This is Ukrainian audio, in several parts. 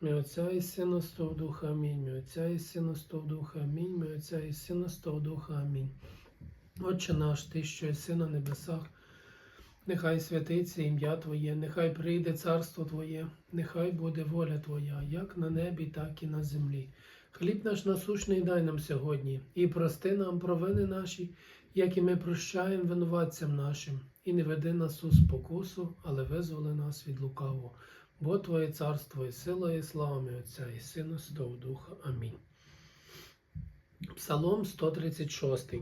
Ми Отця і Сина Святого Духа, Амінь. Ми Отця і Сина Святого Духа, Амінь. Ми Отця і Сина Святого Духа, Амінь. Отче наш, Ти, що єси на небесах, нехай святиться ім'я Твоє, нехай прийде царство Твоє, нехай буде воля Твоя, як на небі, так і на землі. Хліб наш насущний дай нам сьогодні, і прости нам провини наші, як і ми прощаємо винуватцям нашим, і не веди нас у спокусу, але визволи нас від лукавого. Бо Твоє царство і сила, і слава ми Отця, і Сина, Святого Духа. Амінь. Псалом 136.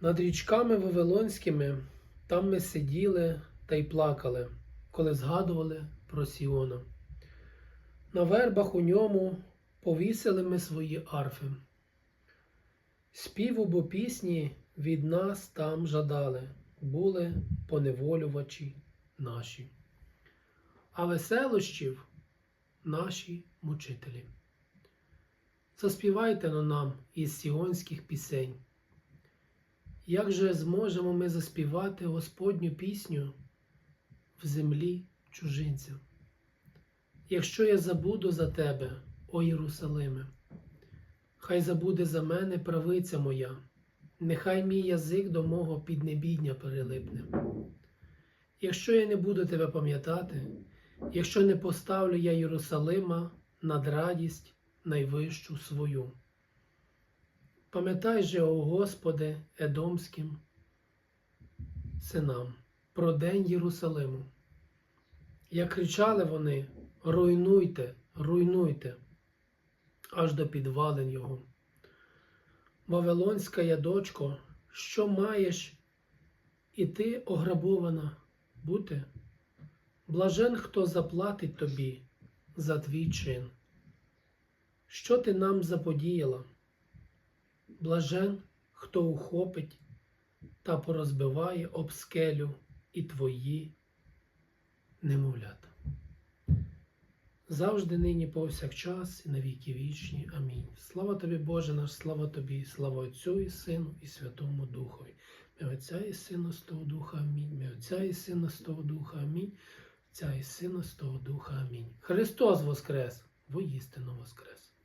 Над річками Вавилонськими там ми сиділи та й плакали, коли згадували про Сіона. На вербах у ньому повісили ми свої арфи. Співу бо пісні від нас там жадали, були поневолювачі наші, а веселощів наші мучителі. Заспівайте но нам із сіонських пісень. Як же зможемо ми заспівати Господню пісню в землі чужинця? Якщо я забуду за тебе, о Єрусалиме, хай забуде за мене правиця моя, нехай мій язик до мого піднебідня перелипне. Якщо я не буду тебе пам'ятати, якщо не поставлю я Єрусалима над радість найвищу свою. Пам'ятай же, о Господи, Едомським синам, про день Єрусалиму. Як кричали вони, руйнуйте, руйнуйте, аж до підвалин його. Вавилонська я дочко, що маєш, і ти ограбована бути? Блажен, хто заплатить тобі за твій чин. Що ти нам заподіяла? Блажен, хто ухопить та порозбиває об скелю і твої немовлята. Завжди нині повсякчас і на віки вічні. Амінь. Слава тобі, Боже наш, слава тобі, слава Отцю і Сину, і Святому Духові. Ми Отця і Сина з того Духа, Амінь. Ми Отця і Сина з того Духа, Амінь. Отця і Сина з того Духа, Амінь. Христос Воскрес, воістину Воскрес.